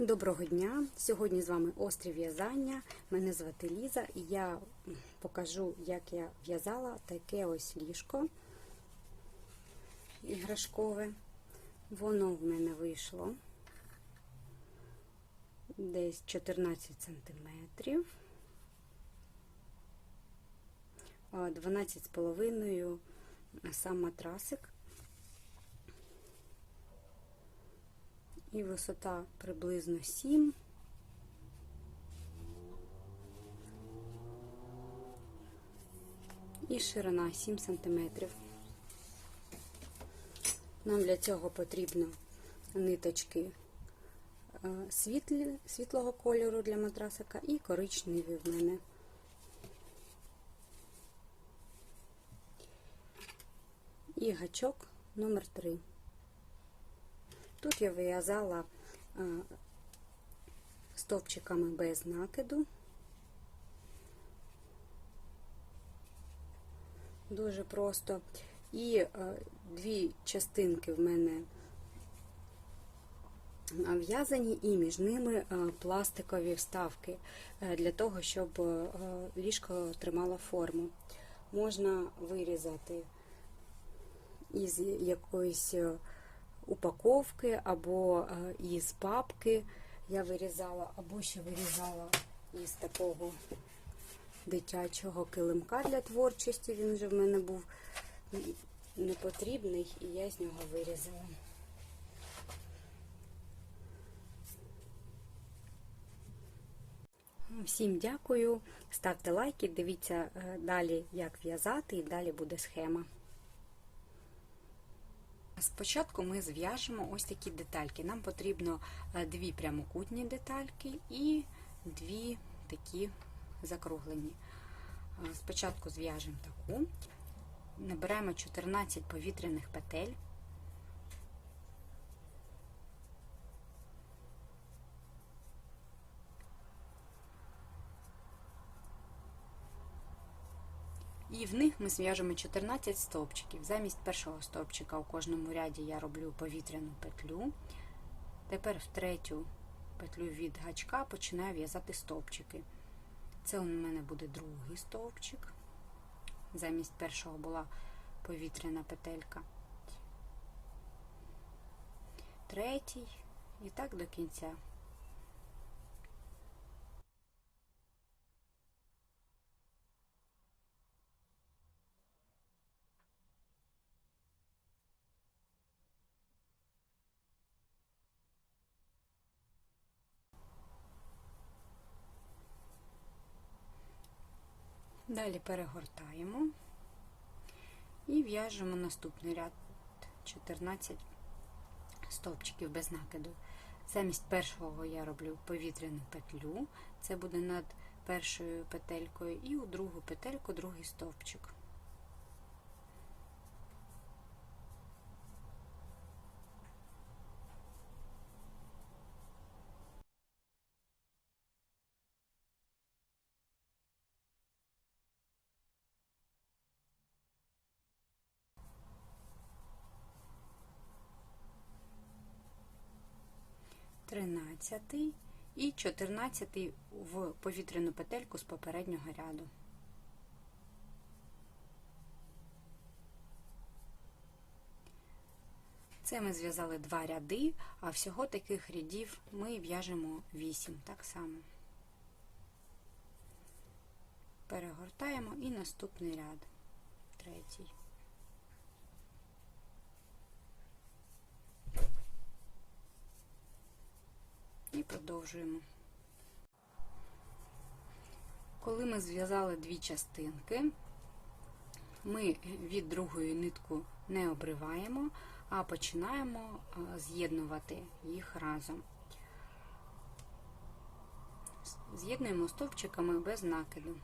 Доброго дня! Сьогодні з вами острів в'язання. Мене звати Ліза і я покажу, як я в'язала таке ось ліжко іграшкове. Воно в мене вийшло десь 14 сантиметрів, 12,5 сам матрасик. І висота приблизно 7. І ширина 7 сантиметрів. Нам для цього потрібно ниточки е, світлі, світлого кольору для матрасика і коричневі в мене. І гачок номер 3 Тут я вив'язала стовпчиками без накиду. Дуже просто. І дві частинки в мене в'язані, і між ними пластикові вставки для того, щоб ліжко тримало форму. Можна вирізати із якоїсь упаковки, або із папки я вирізала, або ще вирізала із такого дитячого килимка для творчості. Він вже в мене був непотрібний, і я з нього вирізала. Всім дякую, ставте лайки, дивіться е, далі, як в'язати, і далі буде схема. Спочатку ми зв'яжемо ось такі детальки. Нам потрібно е, дві прямокутні детальки і дві такі закруглені. Е, спочатку зв'яжемо таку, наберемо 14 повітряних петель. І в них ми зв'яжемо 14 стовпчиків. Замість першого стовпчика у кожному ряді я роблю повітряну петлю. Тепер в третю петлю від гачка починаю в'язати стовпчики. Це у мене буде другий стовпчик. Замість першого була повітряна петелька. Третій і так до кінця. Далі перегортаємо і в'яжемо наступний ряд 14 стовпчиків без накиду. Замість першого я роблю повітряну петлю, це буде над першою петелькою, і у другу петельку другий стовпчик. Тринадцятий і чотирнадцятий в повітряну петельку з попереднього ряду. Це ми зв'язали два ряди, а всього таких рядів ми в'яжемо 8 так само. Перегортаємо і наступний ряд, третій. І продовжуємо. Коли ми зв'язали дві частинки, ми від другої нитку не обриваємо, а починаємо з'єднувати їх разом. З'єднуємо стовпчиками без накиду.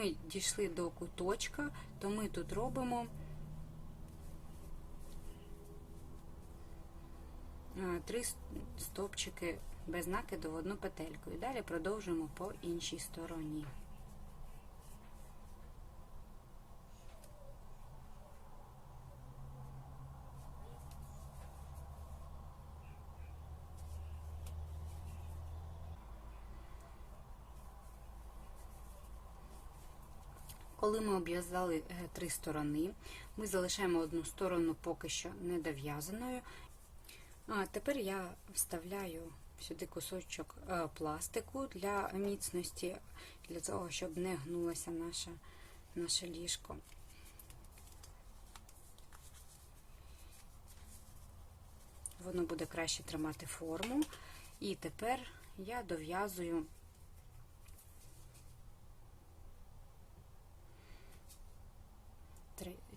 Ми дійшли до куточка, то ми тут робимо е, три стовпчики без накиду в одну петельку. І далі продовжуємо по іншій стороні. Коли ми обв'язали е, три сторони, ми залишаємо одну сторону поки що недов'язаною. А тепер я вставляю сюди кусочок е, пластику для міцності, для того, щоб не гнулося наше, наше ліжко. Воно буде краще тримати форму. І тепер я дов'язую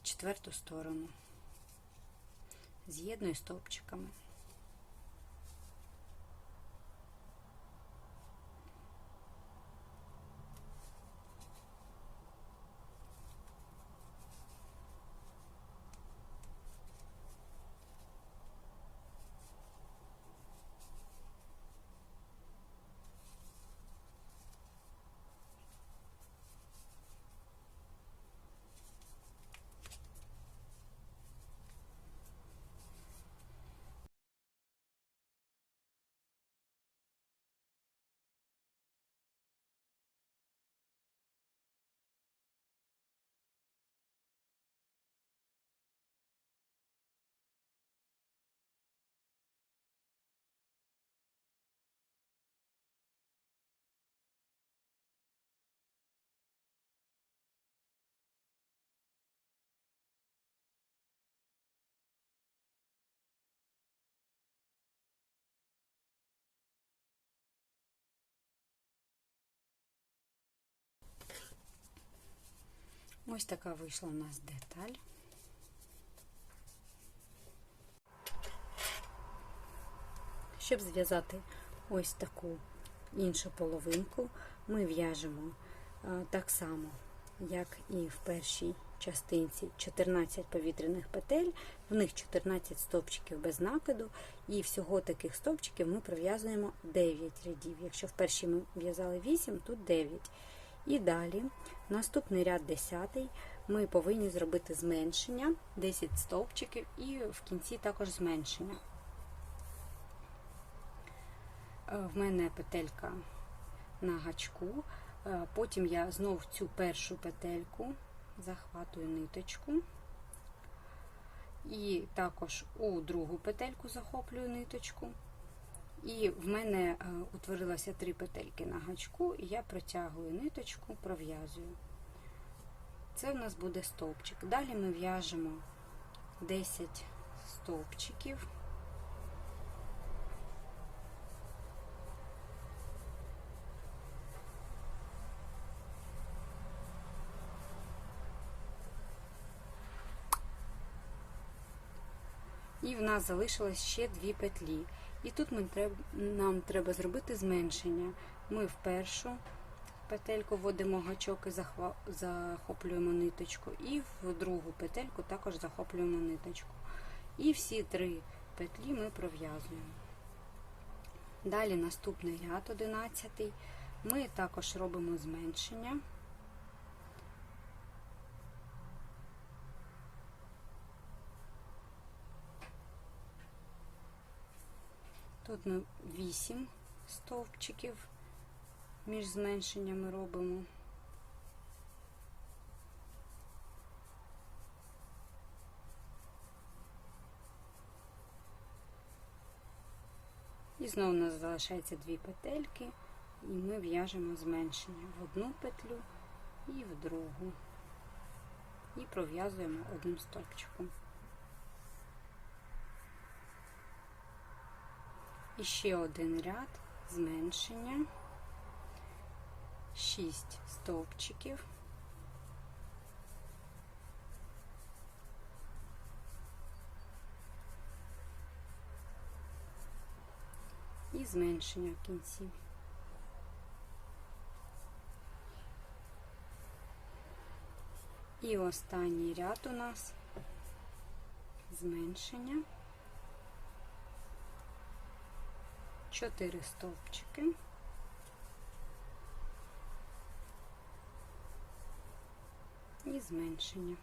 четверту сторону, з'єдную стовпчиками. Ось така вийшла у нас деталь. Щоб зв'язати ось таку іншу половинку, ми в'яжемо так само, як і в першій частинці 14 повітряних петель, в них 14 стовпчиків без накиду, і всього таких стовпчиків ми пров'язуємо 9 рядів. Якщо в першій ми в'язали 8, тут 9. І далі, наступний ряд 10 ми повинні зробити зменшення 10 стовпчиків і в кінці також зменшення. Е, в мене петелька на гачку, е, потім я знову цю першу петельку захватую ниточку, і також у другу петельку захоплюю ниточку. І в мене е, утворилося три петельки на гачку, і я протягую ниточку, пров'язую. Це в нас буде стовпчик. Далі ми в'яжемо 10 стовпчиків. І в нас залишилось ще дві петлі. І тут ми нам треба зробити зменшення. Ми в першу петельку вводимо гачок і захоплюємо ниточку, і в другу петельку також захоплюємо ниточку. І всі три петлі ми пров'язуємо. Далі наступний ряд 11 ми також робимо зменшення. Тут ми 8 стовпчиків між зменшеннями робимо. І знову у нас залишається дві петельки, і ми в'яжемо зменшення в одну петлю і в другу. І пров'язуємо одним стовпчиком. І ще один ряд зменшення, 6 стовпчиків. І зменшення в кінці. І останній ряд у нас зменшення. 4 стовпчики. І зменшення.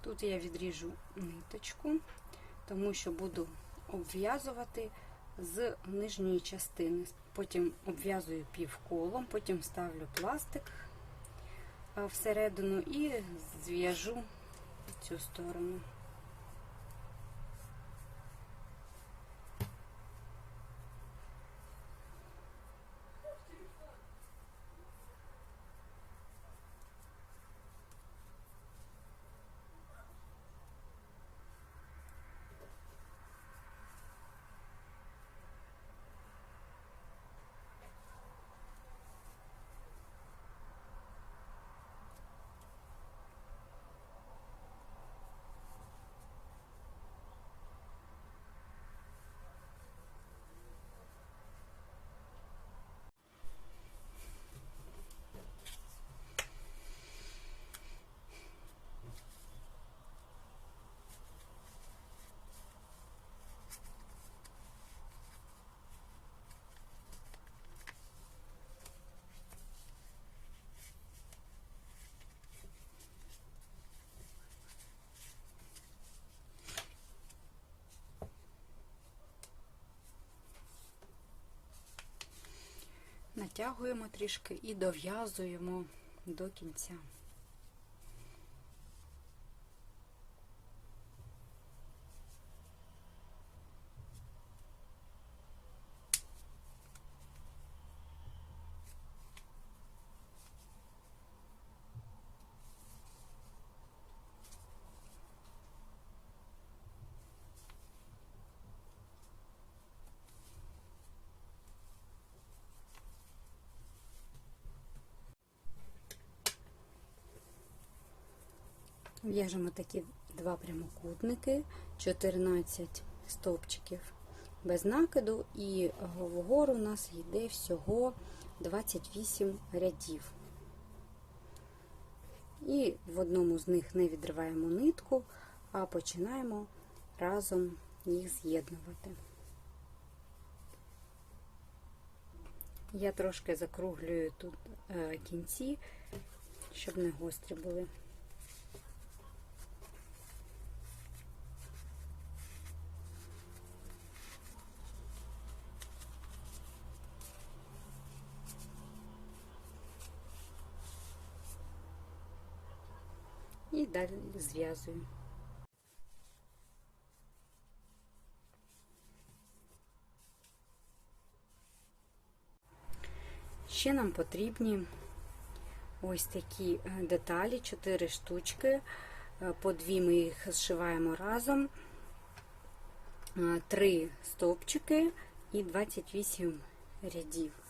Тут я відріжу ниточку, тому що буду обв'язувати з нижньої частини. Потім обв'язую півколом, потім ставлю пластик всередину і зв'яжу цю сторону. Натягуємо трішки і дов'язуємо до кінця. В'яжемо такі два прямокутники, 14 стовпчиків без накиду, і вгору у нас йде всього 28 рядів. І в одному з них не відриваємо нитку, а починаємо разом їх з'єднувати. Я трошки закруглюю тут е, кінці, щоб не гострі були. і далі зв'язую. Ще нам потрібні ось такі е, деталі, 4 штучки, е, по дві ми їх зшиваємо разом, 3 е, стовпчики і 28 рядів.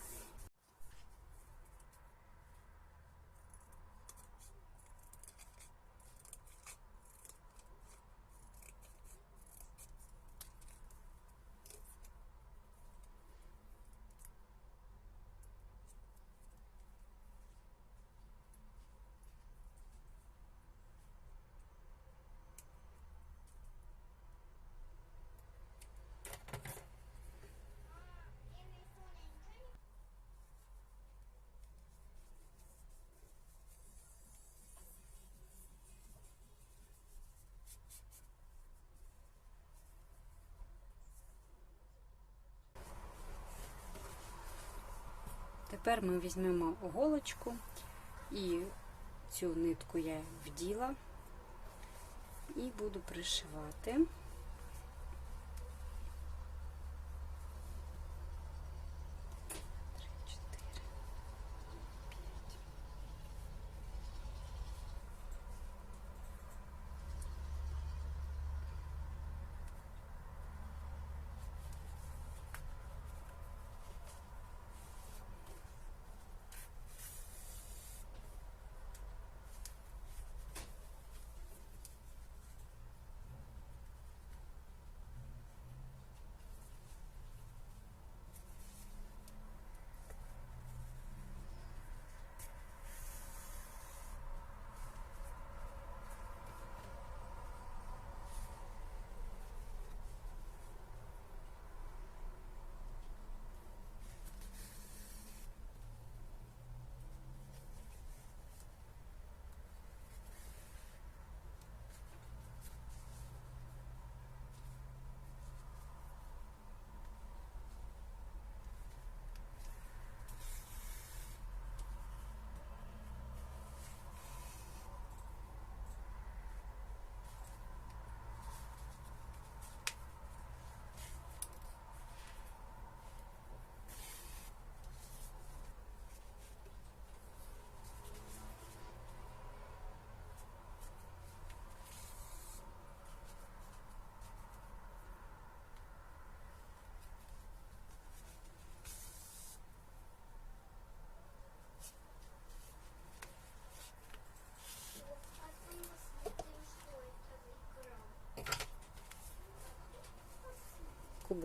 Тепер ми візьмемо голочку і цю нитку я вділа і буду пришивати.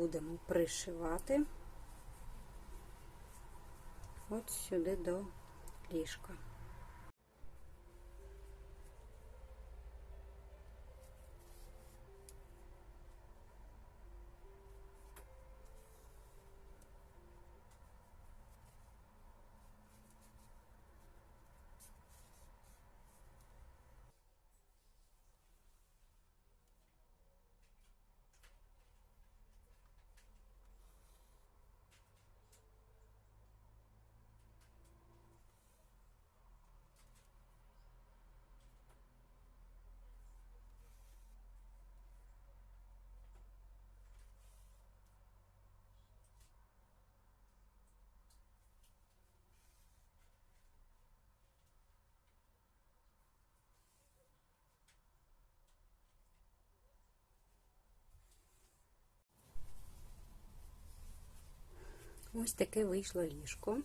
Будемо пришивати от сюди до ліжка. Ось таке вийшло ліжко.